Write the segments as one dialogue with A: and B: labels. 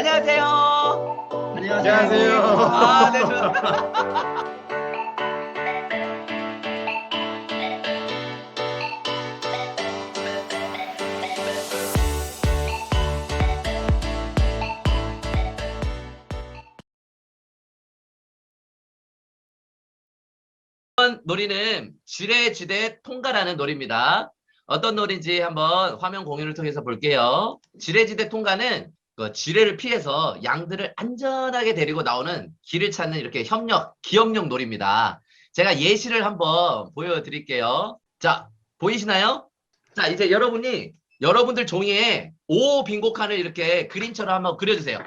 A: 안녕하세요.
B: 안녕하세요.
A: 아, 네, 좋 이번 놀이는 지뢰지대 통과라는 놀이입니다. 어떤 놀인지 한번 화면 공유를 통해서 볼게요. 지뢰지대 통과는 그 지뢰를 피해서 양들을 안전하게 데리고 나오는 길을 찾는 이렇게 협력, 기억력 놀이입니다. 제가 예시를 한번 보여드릴게요. 자, 보이시나요? 자, 이제 여러분이 여러분들 종이에 O 빈고 칸을 이렇게 그림처럼 한번 그려주세요.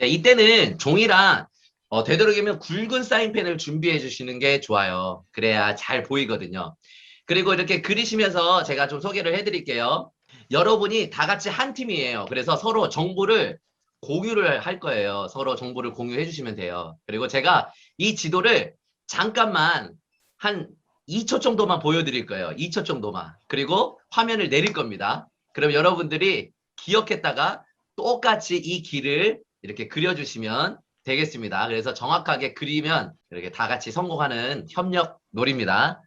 A: 네, 이때는 종이랑 어, 되도록이면 굵은 사인펜을 준비해 주시는 게 좋아요. 그래야 잘 보이거든요. 그리고 이렇게 그리시면서 제가 좀 소개를 해드릴게요. 여러분이 다 같이 한 팀이에요. 그래서 서로 정보를 공유를 할 거예요. 서로 정보를 공유해 주시면 돼요. 그리고 제가 이 지도를 잠깐만 한 2초 정도만 보여드릴 거예요. 2초 정도만. 그리고 화면을 내릴 겁니다. 그럼 여러분들이 기억했다가 똑같이 이 길을 이렇게 그려주시면 되겠습니다. 그래서 정확하게 그리면 이렇게 다 같이 성공하는 협력 놀입니다.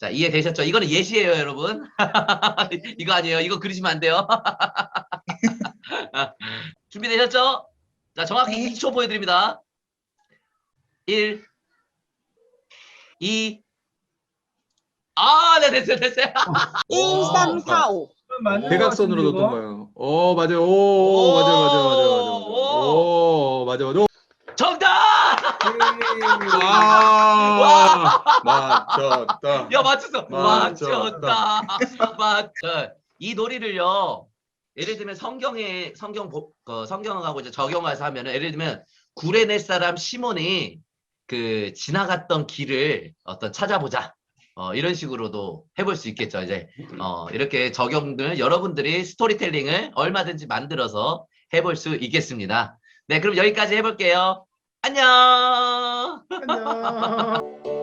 A: 자, 이해되셨죠? 이거는 예시예요, 여러분. 이거 아니에요. 이거 그리시면 안 돼요. 준비되셨죠? 자, 정확히
B: 네.
A: 2초 보여드립니다. 1, 2, 아, 네, 됐어요, 됐어요.
C: 1, 3, 4, 5.
B: 대각선으로 뒀던 거예요. 어, 맞아요. 오, 맞아요, 맞아요, 맞아요, 맞아요. 오, 맞아요, 맞아요. 와, 맞췄다.
A: 야, 맞췄어.
B: 맞췄다.
A: 맞췄다. 맞. 이 놀이를요. 예를 들면 성경에 성경 보- 그 성경하고 이제 적용해서 하면은 예를 들면 구레네 사람 시몬이 그 지나갔던 길을 어떤 찾아보자. 어, 이런 식으로도 해볼 수 있겠죠. 이제 어, 이렇게 적용을 여러분들이 스토리텔링을 얼마든지 만들어서 해볼 수 있겠습니다. 네, 그럼 여기까지 해볼게요. 안녕.
B: 안녕.